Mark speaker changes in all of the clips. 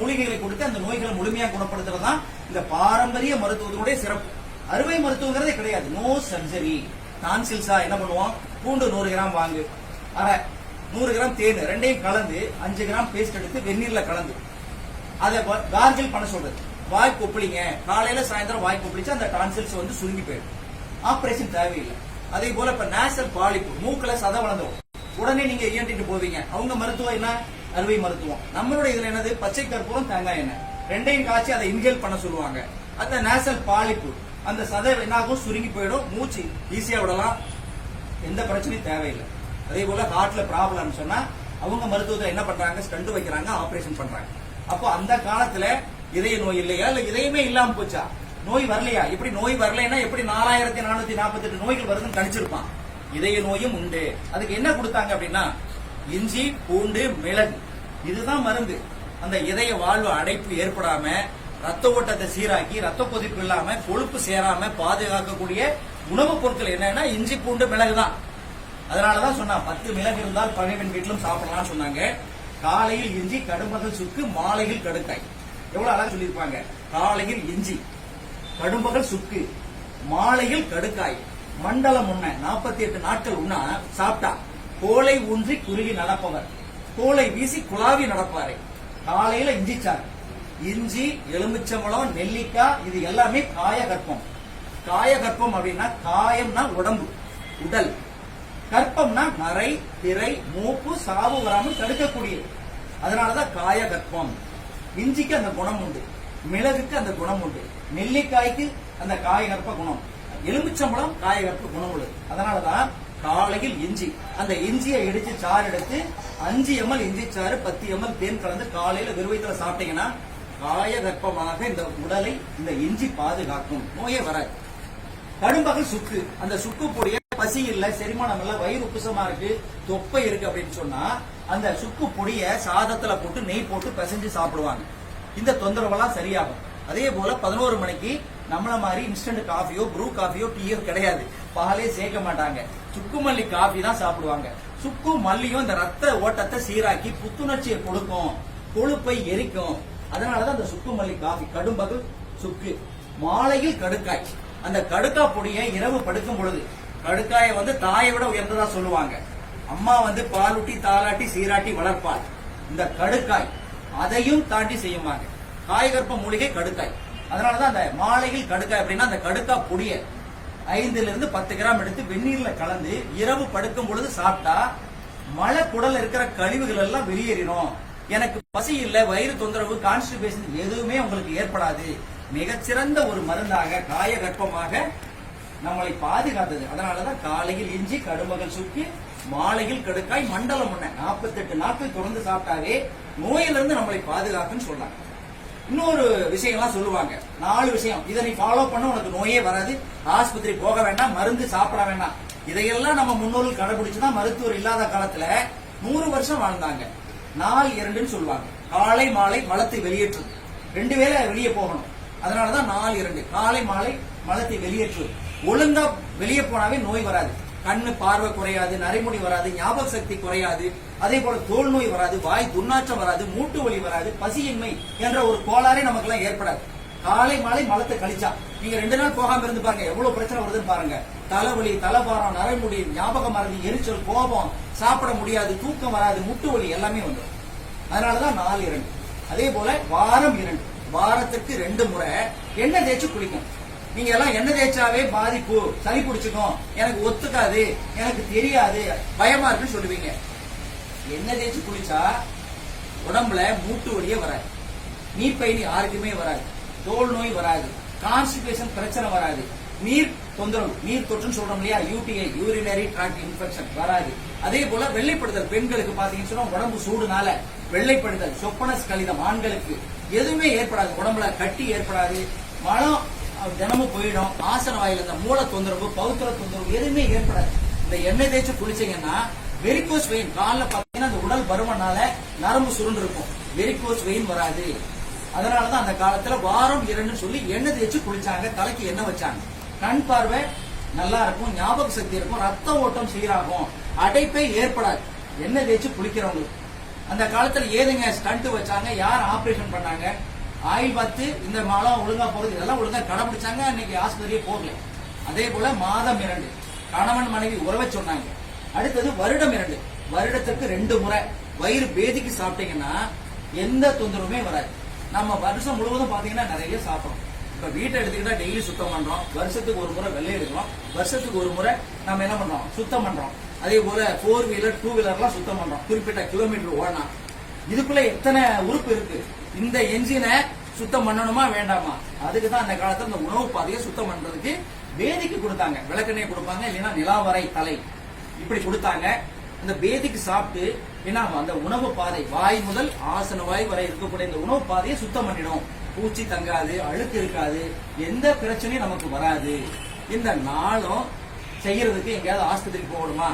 Speaker 1: மூலிகைகளை கொடுத்து அந்த நோய்களை முழுமையா குணப்படுத்துறது தான் இந்த பாரம்பரிய மருத்துவத்தினுடைய சிறப்பு. அறுவை மருத்துவங்கிறதே கிடையாது. நோ சர்ஜரி டான்சில்ஸா என்ன பண்ணுவோம்? பூண்டு நூறு கிராம் வாங்கு. அரை நூறு கிராம் தேன் ரெண்டையும் கலந்து அஞ்சு கிராம் பேஸ்ட் எடுத்து வெந்நீர்ல கலந்து. அதை கார்கில் பண்ண சொல்றது. வாய் கொப்பளிங்க காலையில சாயந்தரம் வாய் கொப்பளிச்சு அந்த டான்சில்ஸ் வந்து சுருங்கி போயிடும். ஆபரேஷன் தேவையில்லை. அதே போல இப்ப நேசல் பாலிப்பு. மூக்கல சத வளர்ந்துடும் உடனே நீங்க இயன்றிட்டு போவீங்க. அவங்க மருத்துவம் என்ன? அறுவை மருத்துவம். நம்மளுடைய இதுல என்னது? பச்சை கற்பூரம் தேங்காய் எண்ணெய். ரெண்டையும் காய்ச்சி அதை இன்ஹேல் பண்ண சொல்லுவாங்க. அந்த நேசல் பாலிப்பு. அந்த சதை என்னாகும்? சுருங்கி போயிடும். மூச்சு ஈஸியா விடலாம். எந்த பிரச்சனையும் தேவையில்லை. அதே போல ஹார்ட்ல ப்ராப்ளம் சொன்னா அவங்க மருத்துவத்தை என்ன பண்றாங்க? ஸ்டண்ட் வைக்கிறாங்க ஆபரேஷன் பண்றாங்க. அப்போ அந்த காலத்துல இதய நோய் இல்லையா? இல்ல இதயமே இல்லாம போச்சா? நோய் வரலையா? இப்படி நோய் வரலைன்னா எப்படி நாலாயிரத்தி நானூத்தி நாற்பத்தி எட்டு நோய்கள் வருதுன்னு கணிச்சிருப்பான். இதய நோயும் உண்டு. அதுக்கு என்ன கொடுத்தாங்க அப்படின்னா இஞ்சி பூண்டு மிளகு. இதுதான் மருந்து. அந்த இதய வாழ்வு அடைப்பு ஏற்படாம ரத்த ஓட்டத்தை சீராக்கி ரத்த கொதிப்பு இல்லாம கொழுப்பு சேராம பாதுகாக்கக்கூடிய உணவுப் பொருட்கள் என்னன்னா இஞ்சி பூண்டு மிளகு தான். அதனாலதான் சொன்னா பத்து மிளகு இருந்தால் பகைவன் வீட்டிலும் சாப்பிடலாம்னு சொன்னாங்க. காலையில் இஞ்சி கடும்பகல் சுக்கு மாலையில் கடுக்காய். எவ்வளவு அழகா சொல்லியிருப்பாங்க. காலையில் இஞ்சி கடும்பகல் சுக்கு மாலையில் கடுக்காய். மண்டலம் உண்ண நாற்பத்தி எட்டு நாட்கள் உண்ணா சாப்பிட்டா கோலை ஊன்றி குறுகி நடப்பவர். கோலை வீசி குழாவி நடப்பாரு. காலையில இஞ்சி சாறு இஞ்சி எலுமிச்சம்பழம் நெல்லிக்காய் இது எல்லாமே காயகற்பம். காயகற்பம் அப்படின்னா காயம்னா உடம்பு உடல். கற்பம்னா நரை திரை மூப்பு சாவு வராமல் தடுக்கக்கூடியது. அதனாலதான் காயகற்பம். இஞ்சிக்கு அந்த குணம் உண்டு. மிளகுக்கு அந்த குணம் உண்டு. நெல்லிக்காய்க்கு அந்த காயகற்ப குணம். எலுமிச்சம்பழம் காயகற்ப குணம் உள்ளது. அதனாலதான் காலையில் இஞ்சி. அந்த இஞ்சியை இடிச்சு சாறு எடுத்து அஞ்சு எம்எல் இஞ்சி சாறு பத்து எம்எல் தேன் கலந்து காலையில வெறுவயத்துல சாப்பிட்டீங்கன்னா காயகற்பமாக இந்த உடலை இந்த இஞ்சி பாதுகாக்கும். நோயே வராது. கடும்பகல் சுக்கு. அந்த சுக்கு பொடிய பசி இல்ல செரிமானம் இல்ல வயிறு உப்புசமா இருக்கு தொப்பை இருக்கு அப்படின்னு சொன்னா அந்த சுக்கு பொடிய சாதத்துல போட்டு நெய் போட்டு பிசைஞ்சு சாப்பிடுவாங்க. இந்த தொந்தரவெல்லாம் சரியாகும். அதே போல பதினோரு மணிக்கு நம்மள மாதிரி இன்ஸ்டன்ட் காஃபியோ ப்ரூ காஃபியோ டீயோ கிடையாது. பாலே சேர்க்க மாட்டாங்க. சுக்கு மல்லி காஃபி தான் சாப்பிடுவாங்க. சுக்கு மல்லியும் இந்த ரத்த ஓட்டத்தை சீராக்கி புத்துணர்ச்சியை கொடுக்கும். கொழுப்பை எரிக்கும். அதனாலதான் அந்த சுக்கு மல்லி காஃபி கடும்பகல் சுக்கு. மாலையில் கடுக்காய். அந்த கடுக்காய் பொடியை இரவு படுக்கும் பொழுது கடுக்காயை வந்து தாயை விட உயர்ந்ததா சொல்லுவாங்க. அம்மா வந்து பாலூட்டி தாளாட்டி சீராட்டி வளர்ப்பாள். இந்த கடுக்காய் அதையும் தாண்டி செய்யுமாங்க. காய்கற்ப மூலிகை கடுக்காய். அதனாலதான் அந்த மாலையில் கடுக்காய் அப்படின்னா அந்த கடுக்காய் பொடிய ஐந்துல இருந்து பத்து கிராம் எடுத்து வெந்நீர்ல கலந்து இரவு படுக்கும் பொழுது சாப்பிட்டா மழை குடல்ல இருக்கிற கழிவுகள் எல்லாம் வெளியேறிடும். எனக்கு பசி இல்ல வயிறு தொந்தரவு கான்ஸ்டிபேஷன் எதுவுமே உங்களுக்கு ஏற்படாது. மிகச்சிறந்த ஒரு மருந்தாக காயகற்பமாக நம்மளை பாதுகாத்தது. அதனாலதான் காலையில் இஞ்சி கடுமகள் சுக்கி மாலையில் கடுக்காய் மண்டலம் ஒண்ணு நாற்பத்தி எட்டு நாட்கள் தொடர்ந்து சாப்பிட்டாவே நோயிலிருந்து நம்மளை பாதுகாக்குன்னு சொன்னாங்க. இன்னொரு விஷயம்லாம் சொல்லுவாங்க. நாலு விஷயம். இதை நீ ஃபாலோ பண்ண உனக்கு நோயே வராது. ஆஸ்பத்திரி போக வேண்டாம். மருந்து சாப்பிட வேண்டாம். இதையெல்லாம் நம்ம முன்னோர்கள் கடைபிடிச்சுதான் மருத்துவர் இல்லாத காலத்துல நூறு வருஷம் வாழ்ந்தாங்க. நாள் இரண்டுன்னு சொல்லுவாங்க. காலை மாலை மலத்தை வெளியேற்றுது ரெண்டு வேளை வெளியே போகணும். அதனாலதான் நாள் இரண்டு. காலை மாலை மலத்தை வெளியேற்றுவது. ஒழுங்கா வெளியே போனாவே நோய் வராது. கண்ணு பார்வை குறையாது நரைமுடி வராது ஞாபக சக்தி குறையாது அதே போல தோல் நோய் வராது வாய் துர்நாற்றம் வராது மூட்டு வலி வராது பசியின்மை என்ற ஒரு கோளாறே நமக்கு எல்லாம் ஏற்படாது. காலை மாலை மலத்தை கழிச்சா நீங்க ரெண்டு நாள் போகாம இருந்து பாருங்க எவ்வளவு பிரச்சனை வருதுன்னு பாருங்க. தலைவலி தலைபாரம் நரைமுடி ஞாபக மறதி எரிச்சல் கோபம் சாப்பிட முடியாது தூக்கம் வராது முட்டு வலி எல்லாமே வந்துடும். அதனாலதான் நாலு இரண்டு. அதே போல வாரம் இரண்டு. வாரத்துக்கு ரெண்டு முறை எண்ணெய் தேய்ச்சி குளிக்கும் நீங்க எல்லாம் எண்ணெய் தேய்ச்சாவே பாதிப்பு சளி பிடிச்சுக்கும். எனக்கு ஒத்துக்காது. எனக்கு தெரியாது. பயமா இருக்குன்னு சொல்லுவீங்க. எண்ணெய் தேய்ச்சி குளிச்சா உடம்புல மூட்டு வழியே வராது. நீர்ப்பயிர் யாருக்குமே வராது. தோல் நோய் வராது. கான்ஸ்டிபேஷன் பிரச்சனை வராது. நீர் தொந்தரவு நீர் தொற்றுன்னு சொல்றோம் இல்லையா? யூடிஐ யூரினரி டிராக்ட் இன்ஃபெக்ஷன் வராது. அதே போல வெள்ளைப்படுதல் பெண்களுக்கு பாத்தீங்கன்னு சொன்னா உடம்பு சூடுனால வெள்ளைப்படுதல் சொப்பனஸ் கழிதம் ஆண்களுக்கு எதுவுமே ஏற்படாது. உடம்புல கட்டி ஏற்படாது. மலம் தினமும் போயிடும். ஆசன வாயில இந்த மூல தொந்தரவு பௌத்திர தொந்தரவு எதுவுமே ஏற்படாது. இந்த எண்ணெய் தேய்ச்சி குளிச்சீங்கன்னா வெரிகோஸ் வெயின் காலில் பாத்தீங்கன்னா அந்த உடல் பருவனால நரம்பு சுருண்டு இருக்கும் வெரிகோஸ் வெயின் வராது. அதனாலதான் அந்த காலத்துல வாரம் இரண்டு சொல்லி எண்ணெய் தேய்ச்சி குளிச்சாங்க. தலைக்கு எண்ணெய் வச்சாங்க. கண் பார்வை நல்லா இருக்கும் ஞாபக சக்தி இருக்கும் ரத்த ஓட்டம் சீராகும். அடைப்பே ஏற்படாது. எண்ணெய் தேய்ச்சி குளிக்கிறவங்களுக்கு. அந்த காலத்துல ஏதுங்க ஸ்டண்ட் வச்சாங்க? யார் ஆபரேஷன் பண்ணாங்க? ஆயில் பார்த்து இந்த மாலம் ஒழுங்கா போறது இதெல்லாம் ஒழுங்கா கடைபிடிச்சாங்க. இன்னைக்கு ஆஸ்பத்திரியே போகல அதே போல மாதம் இரண்டு. கணவன் மனைவி உறவை சொன்னாங்க. அடுத்தது வருடம் இரண்டு. வருடத்திற்கு ரெண்டு முறை. வயிறு பேதிக்கு சாப்பிட்டீங்கன்னா எந்த தொந்தரவுமே வராது. நம்ம வருஷம் முழுவதும் பாத்தீங்கன்னா நிறைய சாப்பிடும் இப்ப வீட்டை எடுத்துக்கிட்டா டெய்லி சுத்தம் பண்றோம். வருஷத்துக்கு ஒரு முறை வெள்ளை எடுக்கிறோம். வருஷத்துக்கு ஒரு முறை நம்ம என்ன பண்றோம்? சுத்தம் பண்றோம். அதே போல ஃபோர் வீலர் டூ வீலர்லாம் சுத்தம் பண்றோம். குறிப்பிட்ட கிலோமீட்டர் ஓடனா. இதுக்குள்ள எத்தனை உறுப்பு இருக்கு? இந்த என்ஜினை சுத்தம் பண்ணணுமா வேண்டாமா? அதுக்கு தான் அந்த காலத்துல இந்த உணவு பாதையை சுத்தம் பண்றதுக்கு பேதிக்கு கொடுத்தாங்க. விளக்கெண்ணெய் கொடுப்பாங்க இல்லைன்னா நிலாவரை தலை. இப்படி கொடுத்தாங்க. அந்த பேதிக்கு சாப்பிட்டு என்ன அந்த உணவு பாதை வாய் முதல் ஆசன வாய் வரை இருக்கக்கூடிய இந்த உணவு பாதையை சுத்தம் பண்ணிடும். பூச்சி தங்காது அழுக்கு இருக்காது எந்த பிரச்சனையும் நமக்கு வராது. இந்த நாளும் செய்யறதுக்கு எங்கேயாவது ஆஸ்பத்திரிக்கு போகணுமா?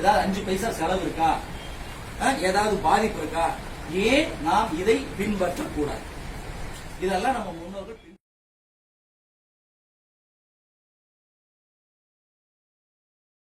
Speaker 1: ஏதாவது அஞ்சு பைசா செலவு இருக்கா? ஏதாவது பாதிப்பு இருக்கா? ஏன் நாம் இதை பின்பற்றக்கூடாது? இதெல்லாம் நம்ம முன்னோர்கள்